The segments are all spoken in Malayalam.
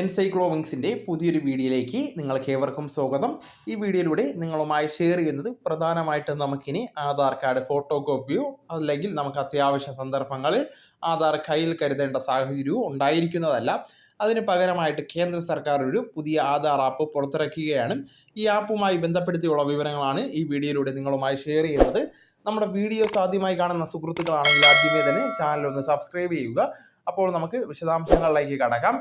എൻസൈക്ലോവിങ്സിന്റെ പുതിയൊരു വീഡിയോയിലേക്ക് നിങ്ങൾക്ക് ഏവർക്കും സ്വാഗതം. ഈ വീഡിയോയിലൂടെ നിങ്ങളുമായി ഷെയർ ചെയ്യുന്നത് പ്രധാനമായിട്ടും നമുക്കിനി ആധാർ കാർഡ് ഫോട്ടോ കോപ്പിയോ അല്ലെങ്കിൽ നമുക്ക് അത്യാവശ്യ സന്ദർഭങ്ങളിൽ ആധാർ കയ്യിൽ കരുതേണ്ട സാഹചര്യവും ഉണ്ടായിരിക്കുന്നതല്ല. അതിന് പകരമായിട്ട് കേന്ദ്ര സർക്കാർ ഒരു പുതിയ ആധാർ ആപ്പ് പുറത്തിറക്കുകയാണ്. ഈ ആപ്പുമായി ബന്ധപ്പെടുത്തിയുള്ള വിവരങ്ങളാണ് ഈ വീഡിയോയിലൂടെ നിങ്ങളുമായി ഷെയർ ചെയ്യുന്നത്. നമ്മുടെ വീഡിയോസ് ആദ്യമായി കാണുന്ന സുഹൃത്തുക്കളാണെങ്കിൽ ആദ്യമേ തന്നെ ചാനൽ ഒന്ന് സബ്സ്ക്രൈബ് ചെയ്യുക. അപ്പോൾ നമുക്ക് വിശദാംശങ്ങളിലേക്ക് കടക്കാം.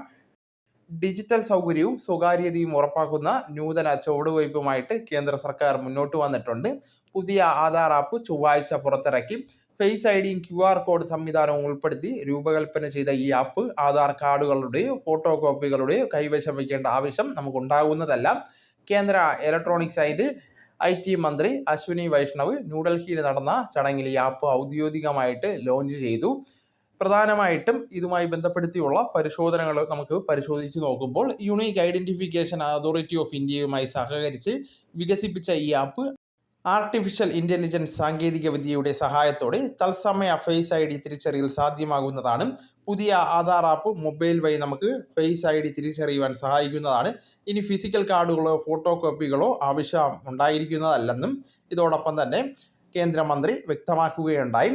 ഡിജിറ്റൽ സൗകര്യവും സ്വകാര്യതയും ഉറപ്പാക്കുന്ന നൂതന ചുവടുവയ്പുമായിട്ട് കേന്ദ്ര സർക്കാർ മുന്നോട്ട് വന്നിട്ടുണ്ട്. പുതിയ ആധാർ ആപ്പ് ചൊവ്വാഴ്ച പുറത്തിറക്കി. ഫേസ് ഐ ഡിയും ക്യു ആർ കോഡ് സംവിധാനവും ഉൾപ്പെടുത്തി രൂപകൽപ്പന ചെയ്ത ഈ ആപ്പ് ആധാർ കാർഡുകളുടെയോ ഫോട്ടോ കോപ്പികളുടെയോ കൈവശം വയ്ക്കേണ്ട ആവശ്യം നമുക്കുണ്ടാകുന്നതല്ല. കേന്ദ്ര ഇലക്ട്രോണിക്സ് ആൻഡ് ഐ ടി മന്ത്രി അശ്വിനി വൈഷ്ണവ് ന്യൂഡൽഹിയിൽ നടന്ന ചടങ്ങിൽ ഈ ആപ്പ് ഔദ്യോഗികമായിട്ട് ലോഞ്ച് ചെയ്തു. പ്രധാനമായിട്ടും ഇതുമായി ബന്ധപ്പെടുത്തിയുള്ള പരിശോധനകൾ നമുക്ക് പരിശോധിച്ച് നോക്കുമ്പോൾ യുണീക്ക് ഐഡന്റിഫിക്കേഷൻ അതോറിറ്റി ഓഫ് ഇന്ത്യയുമായി സഹകരിച്ച് വികസിപ്പിച്ച ഈ ആപ്പ് ആർട്ടിഫിഷ്യൽ ഇന്റലിജൻസ് സാങ്കേതിക വിദ്യയുടെ സഹായത്തോടെ തത്സമയ ഫേസ് ഐ ഡി തിരിച്ചറിയൽ സാധ്യമാകുന്നതാണ്. പുതിയ ആധാർ ആപ്പ് മൊബൈൽ വഴി നമുക്ക് ഫേസ് ഐ ഡി തിരിച്ചറിയുവാൻ സഹായിക്കുന്നതാണ്. ഇനി ഫിസിക്കൽ കാർഡുകളോ ഫോട്ടോ കോപ്പികളോ ആവശ്യം ഉണ്ടായിരിക്കുന്നതല്ലെന്നും ഇതോടൊപ്പം തന്നെ കേന്ദ്രമന്ത്രി വ്യക്തമാക്കുകയുണ്ടായി.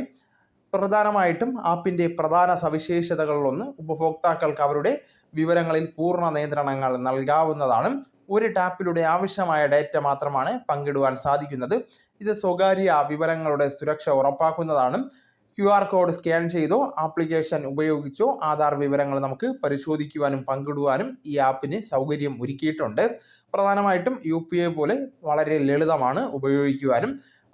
പ്രധാനമായിട്ടും ആപ്പിന്റെ പ്രധാന സവിശേഷതകളിലൊന്ന് ഉപഭോക്താക്കൾക്ക് അവരുടെ വിവരങ്ങളിൽ പൂർണ നിയന്ത്രണങ്ങൾ നൽകാവുന്നതാണ്. ഒരു ടാപ്പിലൂടെ ആവശ്യമായ ഡാറ്റ മാത്രമാണ് പങ്കിടുവാൻ സാധിക്കുന്നത്. ഇത് സ്വകാര്യ വിവരങ്ങളുടെ സുരക്ഷ ഉറപ്പാക്കുന്നതാണ്. ക്യു ആർ കോഡ് സ്കാൻ ചെയ്തോ ആപ്ലിക്കേഷൻ ഉപയോഗിച്ചോ ആധാർ വിവരങ്ങൾ നമുക്ക് പരിശോധിക്കുവാനും പങ്കിടുവാനും ഈ ആപ്പിന് സൗകര്യം ഒരുക്കിയിട്ടുണ്ട്. പ്രധാനമായിട്ടും യു പി ഐ പോലെ വളരെ ലളിതമാണ് ഉപയോഗിക്കുവാനും.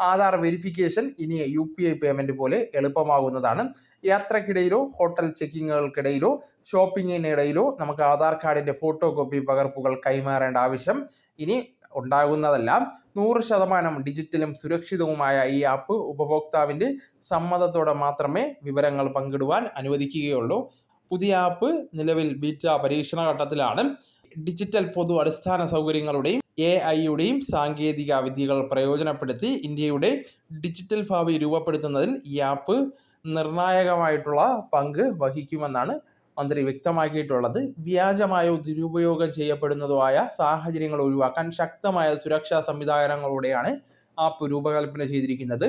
ആധാർ വെരിഫിക്കേഷൻ ഇനി യു പി ഐ പേയ്മെന്റ് പോലെ എളുപ്പമാകുന്നതാണ്. യാത്രക്കിടയിലോ ഹോട്ടൽ ചെക്കിങ്ങുകൾക്കിടയിലോ ഷോപ്പിങ്ങിനിടയിലോ നമുക്ക് ആധാർ കാർഡിന്റെ ഫോട്ടോ കോപ്പി പകർപ്പുകൾ കൈമാറേണ്ട ആവശ്യം ഇനി ഉണ്ടാകുന്നതല്ല. നൂറ് ശതമാനം ഡിജിറ്റലും സുരക്ഷിതവുമായ ഈ ആപ്പ് ഉപഭോക്താവിന്റെ സമ്മതത്തോടെ മാത്രമേ വിവരങ്ങൾ പങ്കിടുവാൻ അനുവദിക്കുകയുള്ളൂ. പുതിയ ആപ്പ് നിലവിൽ ബീറ്റ പരീക്ഷണ ഘട്ടത്തിലാണ് ഡിജിറ്റൽ പൊതു അടിസ്ഥാന സൗകര്യങ്ങളുടെയും എ ഐയുടെയും സാങ്കേതിക വിദ്യകൾ പ്രയോജനപ്പെടുത്തി ഇന്ത്യയുടെ ഡിജിറ്റൽ ഭാവി രൂപപ്പെടുത്തുന്നതിൽ ഈ ആപ്പ് നിർണായകമായിട്ടുള്ള പങ്ക് വഹിക്കുമെന്നാണ് മന്ത്രി വ്യക്തമാക്കിയിട്ടുള്ളത്. വ്യാജമായോ ദുരുപയോഗം ചെയ്യപ്പെടുന്നതോ ആയ സാഹചര്യങ്ങൾ ഒഴിവാക്കാൻ ശക്തമായ സുരക്ഷാ സംവിധാനങ്ങളോടെയാണ് ആപ്പ് രൂപകൽപ്പന ചെയ്തിരിക്കുന്നത്.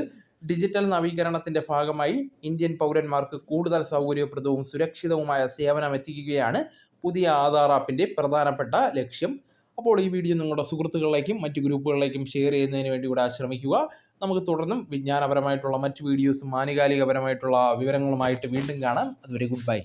ഡിജിറ്റൽ നവീകരണത്തിന്റെ ഭാഗമായി ഇന്ത്യൻ പൗരന്മാർക്ക് കൂടുതൽ സൗകര്യപ്രദവും സുരക്ഷിതവുമായ സേവനം എത്തിക്കുകയാണ് പുതിയ ആധാർ ആപ്പിന്റെ പ്രധാനപ്പെട്ട ലക്ഷ്യം. അപ്പോൾ ഈ വീഡിയോ നിങ്ങളുടെ സുഹൃത്തുക്കളിലേക്കും മറ്റ് ഗ്രൂപ്പുകളിലേക്കും ഷെയർ ചെയ്യുന്നതിന് വേണ്ടി കൂടെ ശ്രമിക്കുക നമുക്ക് തുടർന്നും വിജ്ഞാനപരമായിട്ടുള്ള മറ്റ് വീഡിയോസും ആനുകാലികപരമായിട്ടുള്ള വിവരങ്ങളുമായിട്ട് വീണ്ടും കാണാം. അതുവരെ ഗുഡ് ബൈ